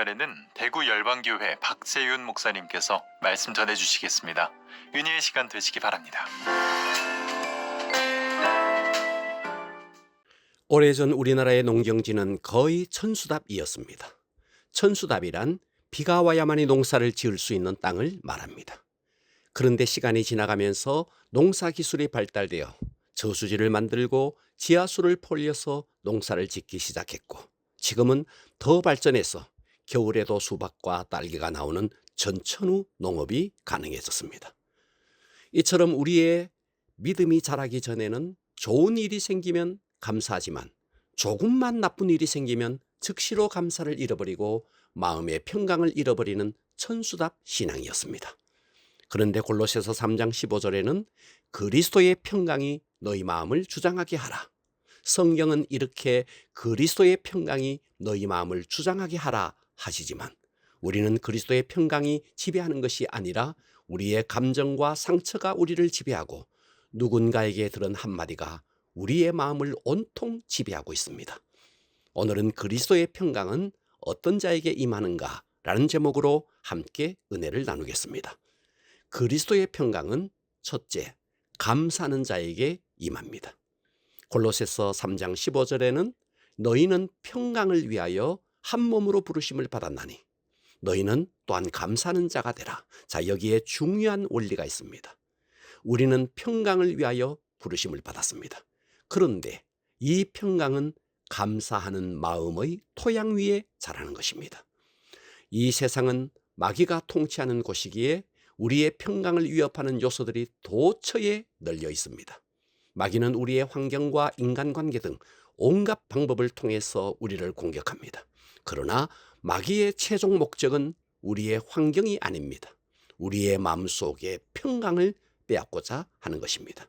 시간에는 대구 열방교회 박세윤 목사님께서 말씀 전해 주시겠습니다. 은혜의 시간 되시기 바랍니다. 오래전 우리나라의 농경지는 거의 천수답이었습니다. 천수답이란 비가 와야만이 농사를 지을 수 있는 땅을 말합니다. 그런데 시간이 지나가면서 농사 기술이 발달되어 저수지를 만들고 지하수를 폴려서 농사를 짓기 시작했고 지금은 더 발전해서 겨울에도 수박과 딸기가 나오는 전천후 농업이 가능해졌습니다. 이처럼 우리의 믿음이 자라기 전에는 좋은 일이 생기면 감사하지만 조금만 나쁜 일이 생기면 즉시로 감사를 잃어버리고 마음의 평강을 잃어버리는 천수답 신앙이었습니다. 그런데 골로새서 3장 15절에는 그리스도의 평강이 너희 마음을 주장하게 하라. 성경은 이렇게 그리스도의 평강이 너희 마음을 주장하게 하라 하시지만 우리는 그리스도의 평강이 지배하는 것이 아니라 우리의 감정과 상처가 우리를 지배하고 누군가에게 들은 한마디가 우리의 마음을 온통 지배하고 있습니다. 오늘은 그리스도의 평강은 어떤 자에게 임하는가 라는 제목으로 함께 은혜를 나누겠습니다. 그리스도의 평강은 첫째, 감사하는 자에게 임합니다. 골로새서 3장 15절에는 너희는 평강을 위하여 한 몸으로 부르심을 받았나니 너희는 또한 감사하는 자가 되라. 자, 여기에 중요한 원리가 있습니다. 우리는 평강을 위하여 부르심을 받았습니다. 그런데 이 평강은 감사하는 마음의 토양 위에 자라는 것입니다. 이 세상은 마귀가 통치하는 곳이기에 우리의 평강을 위협하는 요소들이 도처에 널려 있습니다. 마귀는 우리의 환경과 인간관계 등 온갖 방법을 통해서 우리를 공격합니다. 그러나 마귀의 최종 목적은 우리의 환경이 아닙니다. 우리의 마음 속에 평강을 빼앗고자 하는 것입니다.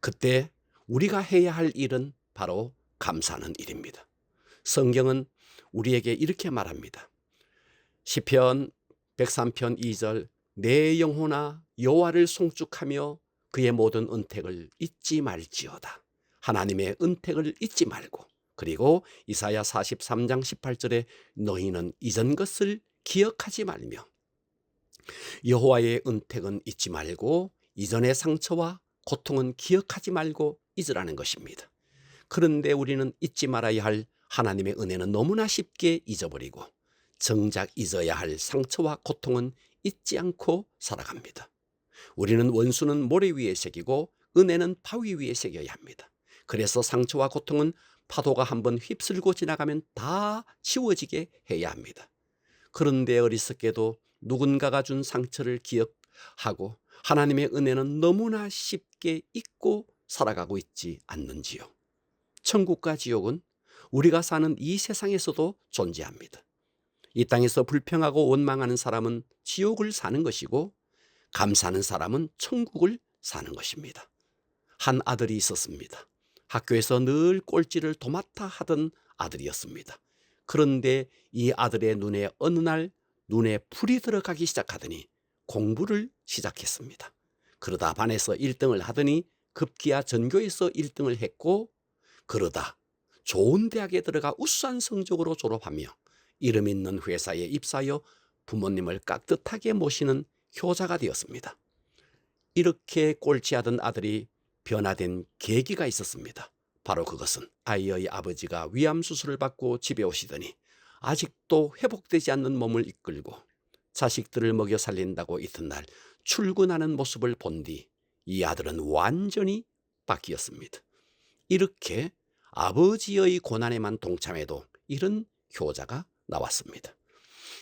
그때 우리가 해야 할 일은 바로 감사하는 일입니다. 성경은 우리에게 이렇게 말합니다. 시편 103편 2절 내 영혼아 여호와를 송축하며 그의 모든 은택을 잊지 말지어다. 하나님의 은택을 잊지 말고 그리고 이사야 43장 18절에 너희는 이전 것을 기억하지 말며 여호와의 은택은 잊지 말고 이전의 상처와 고통은 기억하지 말고 잊으라는 것입니다. 그런데 우리는 잊지 말아야 할 하나님의 은혜는 너무나 쉽게 잊어버리고 정작 잊어야 할 상처와 고통은 잊지 않고 살아갑니다. 우리는 원수는 모래 위에 새기고 은혜는 바위 위에 새겨야 합니다. 그래서 상처와 고통은 파도가 한번 휩쓸고 지나가면 다 지워지게 해야 합니다. 그런데 어리석게도 누군가가 준 상처를 기억하고 하나님의 은혜는 너무나 쉽게 잊고 살아가고 있지 않는지요. 천국과 지옥은 우리가 사는 이 세상에서도 존재합니다. 이 땅에서 불평하고 원망하는 사람은 지옥을 사는 것이고 감사하는 사람은 천국을 사는 것입니다. 한 아들이 있었습니다. 학교에서 늘 꼴찌를 도맡아 하던 아들이었습니다. 그런데 이 아들의 눈에 어느 날 눈에 불이 들어가기 시작하더니 공부를 시작했습니다. 그러다 반에서 1등을 하더니 급기야 전교에서 1등을 했고 그러다 좋은 대학에 들어가 우수한 성적으로 졸업하며 이름 있는 회사에 입사하여 부모님을 깍듯하게 모시는 효자가 되었습니다. 이렇게 꼴찌하던 아들이 변화된 계기가 있었습니다. 바로 그것은 아이의 아버지가 위암 수술을 받고 집에 오시더니 아직도 회복되지 않는 몸을 이끌고 자식들을 먹여 살린다고 이튿날 출근하는 모습을 본 뒤 이 아들은 완전히 바뀌었습니다. 이렇게 아버지의 고난에만 동참해도 이런 효자가 나왔습니다.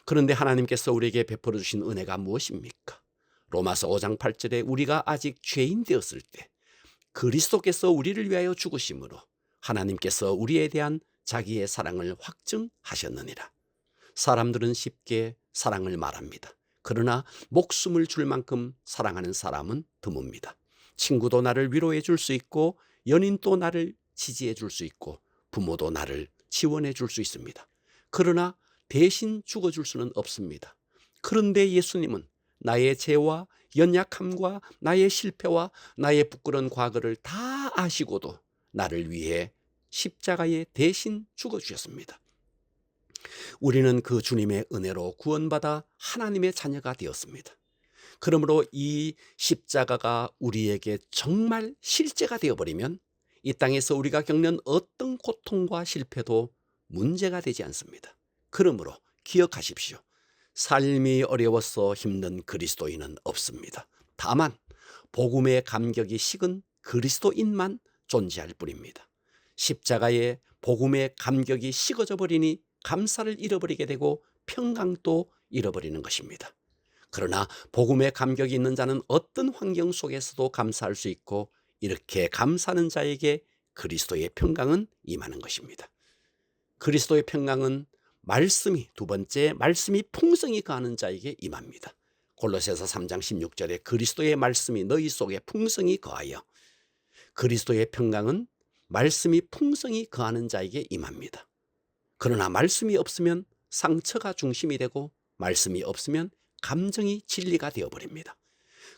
그런데 하나님께서 우리에게 베풀어 주신 은혜가 무엇입니까? 로마서 5장 8절에 우리가 아직 죄인 되었을 때 그리스도께서 우리를 위하여 죽으심으로 하나님께서 우리에 대한 자기의 사랑을 확증하셨느니라. 사람들은 쉽게 사랑을 말합니다. 그러나 목숨을 줄 만큼 사랑하는 사람은 드뭅니다. 친구도 나를 위로해 줄 수 있고 연인도 나를 지지해 줄 수 있고 부모도 나를 지원해 줄 수 있습니다. 그러나 대신 죽어 줄 수는 없습니다. 그런데 예수님은 나의 죄와 연약함과 나의 실패와 나의 부끄러운 과거를 다 아시고도 나를 위해 십자가에 대신 죽어주셨습니다. 우리는 그 주님의 은혜로 구원받아 하나님의 자녀가 되었습니다. 그러므로 이 십자가가 우리에게 정말 실제가 되어버리면 이 땅에서 우리가 겪는 어떤 고통과 실패도 문제가 되지 않습니다. 그러므로 기억하십시오. 삶이 어려워서 힘든 그리스도인은 없습니다. 다만 복음의 감격이 식은 그리스도인만 존재할 뿐입니다. 십자가에 복음의 감격이 식어져 버리니 감사를 잃어버리게 되고 평강도 잃어버리는 것입니다. 그러나 복음의 감격이 있는 자는 어떤 환경 속에서도 감사할 수 있고 이렇게 감사하는 자에게 그리스도의 평강은 임하는 것입니다. 그리스도의 평강은 말씀이 두 번째 말씀이 풍성히 거하는 자에게 임합니다. 골로새서 3장 16절에 그리스도의 말씀이 너희 속에 풍성히 거하여 그리스도의 평강은 말씀이 풍성히 거하는 자에게 임합니다. 그러나 말씀이 없으면 상처가 중심이 되고 말씀이 없으면 감정이 진리가 되어버립니다.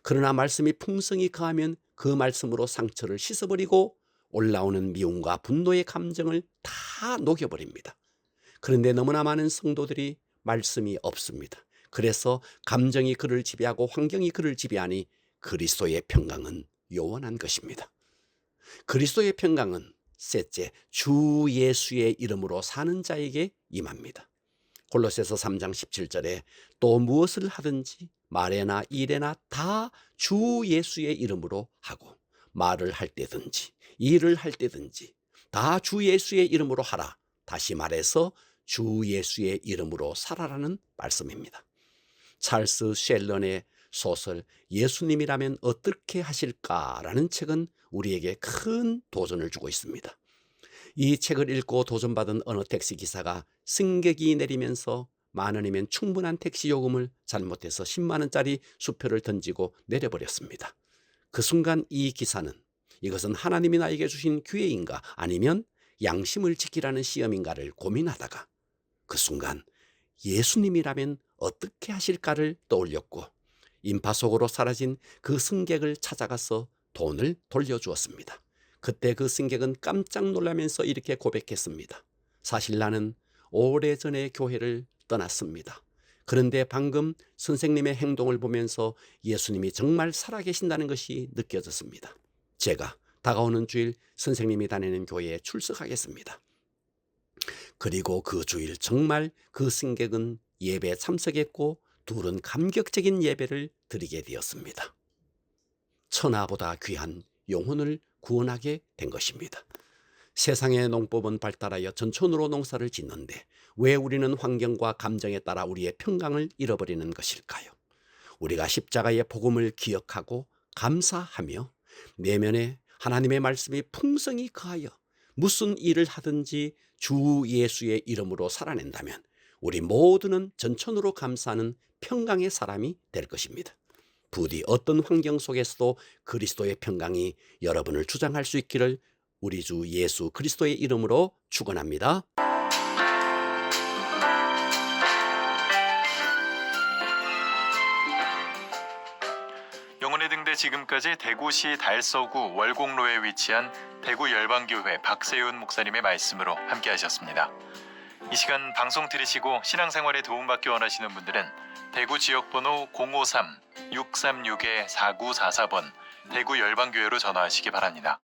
그러나 말씀이 풍성히 거하면 그 말씀으로 상처를 씻어버리고 올라오는 미움과 분노의 감정을 다 녹여버립니다. 그런데 너무나 많은 성도들이 말씀이 없습니다. 그래서 감정이 그를 지배하고 환경이 그를 지배하니 그리스도의 평강은 요원한 것입니다. 그리스도의 평강은 셋째 주 예수의 이름으로 사는 자에게 임합니다. 골로새서 3장 17절에 또 무엇을 하든지 말에나 일에나 다 주 예수의 이름으로 하고 말을 할 때든지 일을 할 때든지 다 주 예수의 이름으로 하라. 다시 말해서 주 예수의 이름으로 살아라는 말씀입니다. 찰스 셸런의 소설 예수님이라면 어떻게 하실까라는 책은 우리에게 큰 도전을 주고 있습니다. 이 책을 읽고 도전받은 어느 택시 기사가 승객이 내리면서 만 원이면 충분한 택시 요금을 잘못해서 10만 원짜리 수표를 던지고 내려버렸습니다. 그 순간 이 기사는 이것은 하나님이 나에게 주신 기회인가 아니면 양심을 지키라는 시험인가를 고민하다가 그 순간 예수님이라면 어떻게 하실까를 떠올렸고 인파 속으로 사라진 그 승객을 찾아가서 돈을 돌려주었습니다. 그때 그 승객은 깜짝 놀라면서 이렇게 고백했습니다. 사실 나는 오래전에 교회를 떠났습니다. 그런데 방금 선생님의 행동을 보면서 예수님이 정말 살아계신다는 것이 느껴졌습니다. 제가 다가오는 주일 선생님이 다니는 교회에 출석하겠습니다. 그리고 그 주일 정말 그 승객은 예배에 참석했고 둘은 감격적인 예배를 드리게 되었습니다. 천하보다 귀한 영혼을 구원하게 된 것입니다. 세상의 농법은 발달하여 전천으로 농사를 짓는데 왜 우리는 환경과 감정에 따라 우리의 평강을 잃어버리는 것일까요? 우리가 십자가의 복음을 기억하고 감사하며 내면에 하나님의 말씀이 풍성히 거하여 무슨 일을 하든지 주 예수의 이름으로 살아낸다면 우리 모두는 전천으로 감사하는 평강의 사람이 될 것입니다. 부디 어떤 환경 속에서도 그리스도의 평강이 여러분을 주장할 수 있기를 우리 주 예수 그리스도의 이름으로 축원합니다. 등대 지금까지 대구시 달서구 월곡로에 위치한 대구 열방교회 박세윤 목사님의 말씀으로 함께하셨습니다. 이 시간 방송 들으시고 신앙생활에 도움받기 원하시는 분들은 대구 지역번호 053-636-4944번 대구 열방교회로 전화하시기 바랍니다.